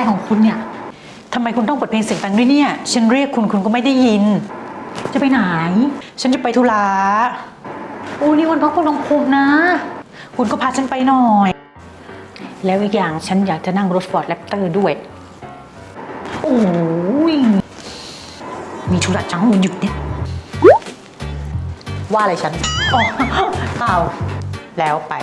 อะไรของคุณเนี่ยทำไมคุณต้องเปิดเพลงเสียงดังด้วยเนี่ย ฉันเรียกคุณคุณก็ไม่ได้ยิน จะไปไหน ฉันจะไปธุระโอ้นี่วันพักผ่อนของคุณนะ คุณก็พาฉันไปหน่อย แล้วอีกอย่างฉันอยากจะนั่งรถฟอร์ดแรปเตอร์ด้วย โอ้ย มีธุระจังวันหยุดเนี่ย ว่าอะไรฉัน อ๋อเปล่าแล้วไป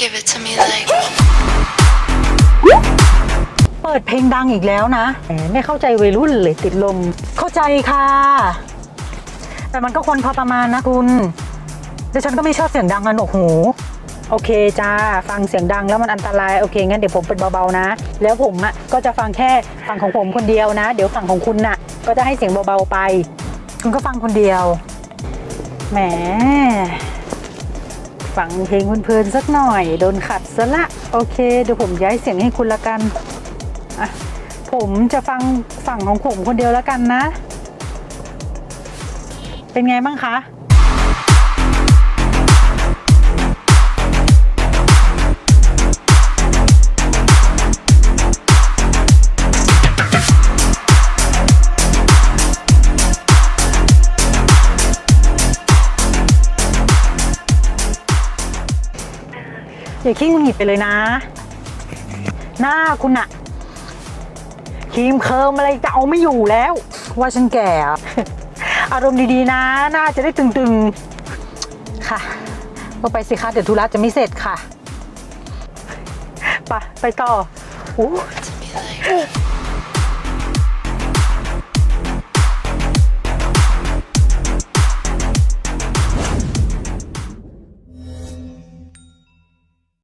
Give it to me like เปิดเพลงดังอีกแล้วนะแหมไม่เข้าใจวัยรุ่นเลยติดลม เข้าใจค่ะ แต่มันก็ควรพอประมาณนะคุณแต่ฉันก็ไม่ชอบเสียงดังอะหนวกหู โอเคจ้า ฟังเสียงดังแล้วมันอันตราย โอเค งั้นเดี๋ยวผมเปิดเบาๆนะ แล้วผมอะก็จะฟังแค่ฝั่งของผมคนเดียวนะ เดี๋ยวฝั่งของคุณน่ะ ก็จะให้เสียงเบาๆไป คุณก็ฟังคนเดียว แหม ฟังเพลงเพลินๆสักหน่อย โดนขัดซะละ โอเค เดี๋ยวผมย้ายเสียงให้คุณละกันอะผมจะฟังฝั่งของผมคนเดียวแล้วกันนะ เป็นไงบ้างคะ อย่าขี้งุนหงิดไปเลยนะ หน้าคุณอะครีมเคิร์มอะไรจะเอาไม่อยู่แล้ว ว่าฉันแก่อารมณ์ดีๆนะ หน้าจะได้ตึงๆ ค่ะก็ไปสิคะเดี๋ยวธุระจะไม่เสร็จค่ะ ไปไปต่อโอ้